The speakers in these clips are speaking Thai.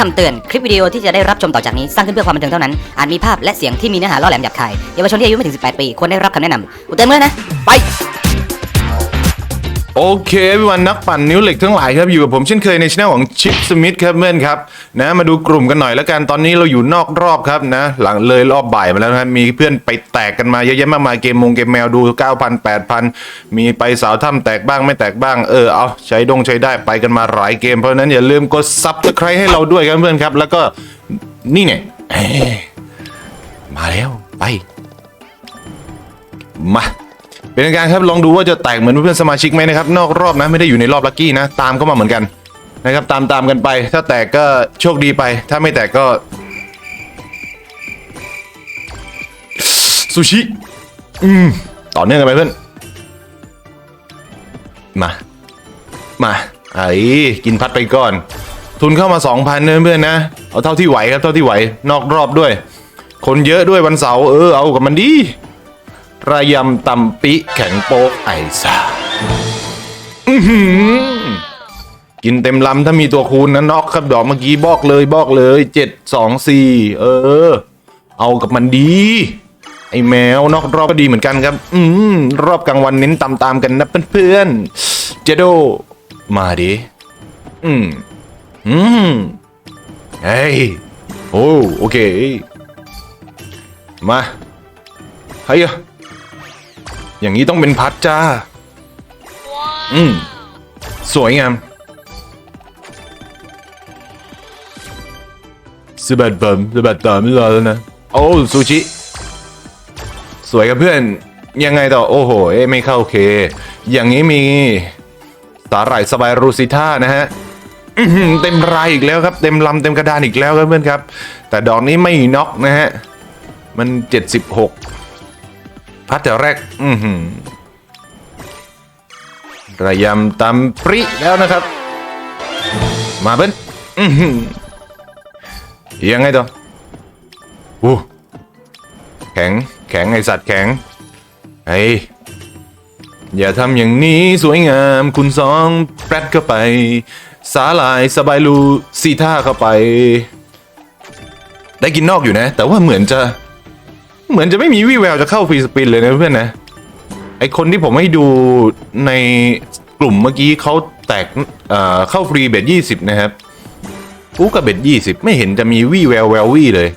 คำเตือน คลิปวิดีโอที่จะได้รับชมต่อจากนี้ สร้างขึ้นเพื่อความบันเทิงเท่านั้น อาจมีภาพและเสียงที่มีเนื้อหาล่อแหลมหยาบคาย เยาวชนที่อายุไม่ถึง 18 ปี ควรได้รับคำแนะนำอุเตือนเมื่อนะ ไป โอเคพี่วันนักปั่นนิ้วเหล็กทั้งหลายครับอยู่กับผมเช่นเคยในช่องของชิปสมิธครับเพื่อนครับนะมาดูกลุ่มกันหน่อยแล้วกันตอนนี้เราอยู่นอกรอบครับนะ หลังเลยรอบบ่ายมาแล้วนะครับมีเพื่อนไปแตกกันมาเยอะแยะมากมายเกมมงเกมแมวดู 9,000 8,000 มีไปสาวถ้ำแตกบ้างไม่แตกบ้างเออเอาใช้ดงใช้ได้ไปกันมาหลายเกมเพราะนั้นอย่าลืมกดซับสไครต์ให้เราด้วยครับเพื่อนครับ แล้วก็นี่เนี่ยมาแล้วไปมา เป็นการครับลองดูว่าจะแตกเหมือนเพื่อนสมาชิกไหมนะครับนอกรอบนะไม่ได้อยู่ในรอบลัคกี้นะตามเข้ามาเหมือนกันนะครับตามตามกันไป ถ้าแตกก็โชคดีไป ถ้าไม่แตกก็ซูชิอืมต่อเนื่องกันไปเพื่อนมา มาไอ้กินพัดไปก่อน ทุนเข้ามา 2,000เนอะเพื่อนนะ เอาเท่าที่ไหวครับเท่าที่ไหว นอกรอบด้วย คนเยอะด้วยวันเสาร์เออเอากับมันดี ระยำตำปิแข็งโป๊กไอซ่าอื้อหือกินเต็มลำถ้ามีตัวคูณนะน็อกครับดอกเมื่อกี้บอกเลยบอกเลยเจ็ดสองสี่เออ เอากับมันดีไอแมวนอกรอบก็ดีเหมือนกันครับ อืม รอบกลางวันเน้นตามตามกันนะเพื่อนๆ เจโด มาดิ อืม อืม เฮ้ย โอ้โอเค มาเฮ้ย อย่างนี้ต้องเป็นพัดจ้า อืม สวยงามสบัดบัมสบัดต่อไม่รอแล้วนะ โอ้ซูชิ สวยกับเพื่อน ยังไงต่อ โอ้โห เอ้ยไม่เข้าโอเค อย่างนี้มีสาหร่ายสบายรูซิท่านะฮะอื้อหือเต็มรายอีกแล้วครับ เต็มลำเต็มกระดานอีกแล้วครับเพื่อนครับ แต่ดอกนี้ไม่น็อกนะฮะ มัน76 พัดแต่แรก อือหือระยำตำปริแล้วนะครับ มาเบิ้ลอือหือยังไงต่อโอ้แข็ง แข็งไอสัตว์แข็งไอ้ยอย่าทำอย่างนี้สวยงามคุณสองแปรดเข้าไป สาลายสบายลูซีท่าเข้าไป ได้กินนอกอยู่นะ แต่ว่าเหมือนจะ เหมือนจะไม่มีวี่แววจะเข้าฟรีสปินเลยนะเพื่อนนะ ไอคนที่ผมให้ดูในกลุ่มเมื่อกี้เขาแตกเอ่อเข้าฟรีเบ็ดยี่สิบนะครับกูกับเบ็ดยี่สิบไม่เห็นจะมีวี่แววแวววี่เลย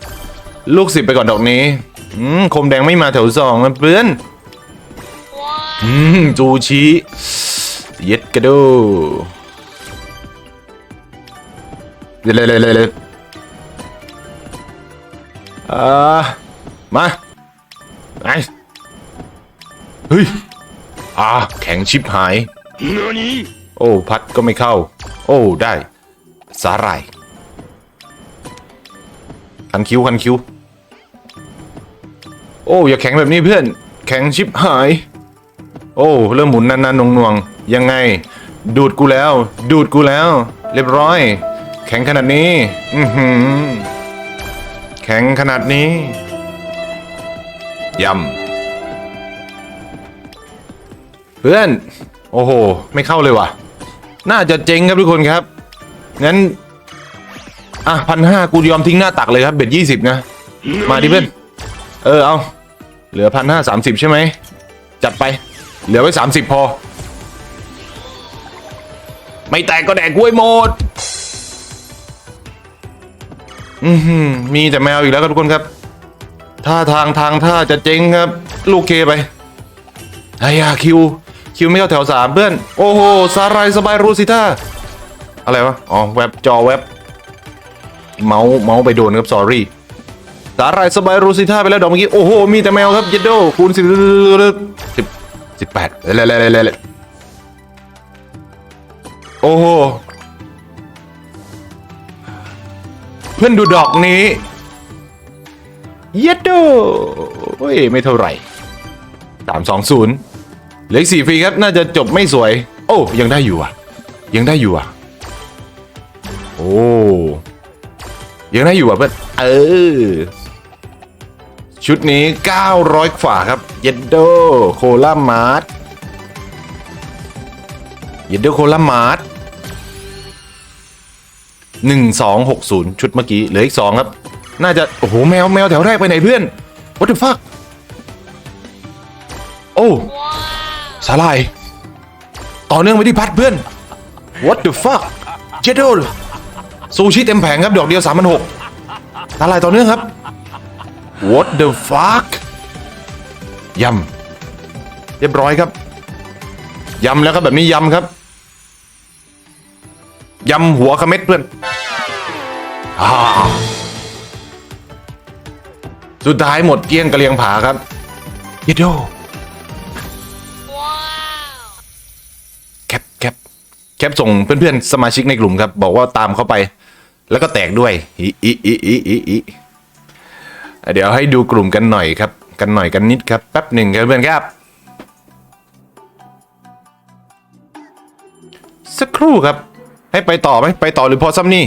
ลูกสิบไปก่อนดอกนี้อืมคมแดงไม่มาแถวสองนะเพื่อนอืมจูชิเย็ดกระโดเลยเลยเลยเลยเลยอ่ามา ไอเฮ้ยอ่าแข็งชิบหาย โอ้ พัดก็ไม่เข้า โอ้ได้ สาหร่ายคันคิ้วคันคิ้ว โอ้อย่าแข็งแบบนี้เพื่อน แข็งชิบหาย โอ้เริ่มหมุนนานๆนวงๆยังไง ดูดกูแล้ว ดูดกูแล้ว เรียบร้อย แข็งขนาดนี้ อือหือแข็งขนาดนี้ ยำเพื่อน โอ้โห ไม่เข้าเลยว่ะ น่าจะเจ๊งครับทุกคนครับ งั้น อะพันห้ากูยอมทิ้งหน้าตักเลยครับ เบ็ดยี่สิบนะ มาดิเพื่อน เออ เอา เหลือพันห้าสามสิบใช่ไหม จัดไป เหลือไว้สามสิบพอ ไม่แตกก็แดกกล้วยหมด อือหือมีแต่แมวอีกแล้วครับทุกคนครับ ท่าทางทางท่าจะเจ๊งครับ ลูกเคไปไอ้ยาคิว คิวไม่เข้าแถวสามเพื่อน โอ้โหสารายสบายรูสิท่าอะไรวะ อ๋อแว็บจอแว็บ เมาส์เมาส์ไปโดนครับสอรี่สาหรายสบายรูสิท่าไปแล้วดอกเมื่อกี้ โอ้โห มีแต่แมวครับเยดโดคูณสิบสิบสิบแปดเล่เล่เล่เล่โอ้โห เพื่อนดูดอกนี้ เย็ดโดโอ้ยไม่เท่าไหร่สามสองศูนย์เหลืออกสี่ฟรีครับ น่าจะจบไม่สวย โอ้ยังได้อยู่อะ ยังได้อยู่อะ โอ้ยังได้อยู่อะเพื่อนเออ ชุดนี้ 900ฝ่าครับ เยดโดโคลามาร์ทเยดโดโคลามาร์ท1260 ชุดเมื่อกี้ เหลืออีก 2 ครับ น่าจะ โอ้โห แมวแมวแถวแรกไปไหนเพื่อน What the fuck โอ้สาลาย ต่อเนื่องไปที่พัดเพื่อน What the fuck เจดโดซูชิเต็มแผงครับดอกเดียว3 6 0 0สาลายต่อเนื่องครับ What the fuck ยำเรียบร้อยครับยำแล้วครับแบบนี้ยำครับยำหัวขเม็ดเพื่อนอา สุดท้ายหมดเกลี้ยงกระเลียงผาครับเยดโดแคปแคปแคปส่งเพื่อนๆสมาชิกในกลุ่มครับ บอกว่าตามเข้าไป แล้วก็แตกด้วยอีอีอีอีอีอีเดี๋ยวให้ดูกลุ่มกันหน่อยครับ กันหน่อยกันนิดครับแป๊บหนึ่งครับเพื่อนครับ สักครู่ครับ ให้ไปต่อไหมไปต่อหรือพอซ้ำนี่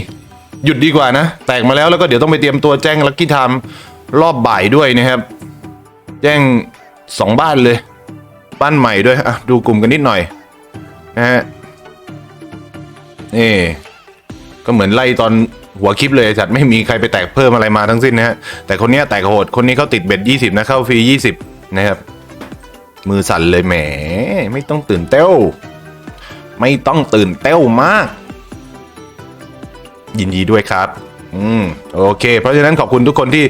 หยุดดีกว่านะ แตกมาแล้วแล้วก็เดี๋ยวต้องไปเตรียมตัวแจ้งลักกี้ไทม์ รอบบ่ายด้วยนะครับ แจ้งสองบ้านเลย บ้านใหม่ด้วยอะดูกลุ่มกันนิดหน่อยนะฮะนี่ก็เหมือนไล่ตอนหัวคลิปเลยจัดไม่มีใครไปแตกเพิ่มอะไรมาทั้งสิ้นนะฮะแต่คนนี้แตกโหดคนนี้เขาติดเบ็ดยี่สิบนะเข้าฟรียี่สิบนะครับ มือสั่นเลยแหม ไม่ต้องตื่นเต้วไม่ต้องตื่นเต้วมาก ยินดีด้วยครับ อืมโอเค เพราะฉะนั้นขอบคุณทุกคนที่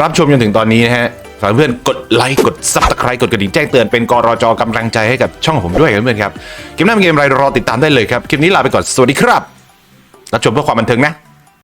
รับชมจนถึงตอนนี้นะฮะฝากเพื่อนกดไลค์กดซับสไครต์กดกระดิ่งแจ้งเตือนเป็นกรจกำลังใจให้กับช่องผมด้วยครับเพื่อนครับเกมหน้าเป็นเกมอะไรรอติดตามได้เลยครับคลิปนี้ลาไปก่อนสวัสดีครับรับชมเพื่อความบันเทิงนะ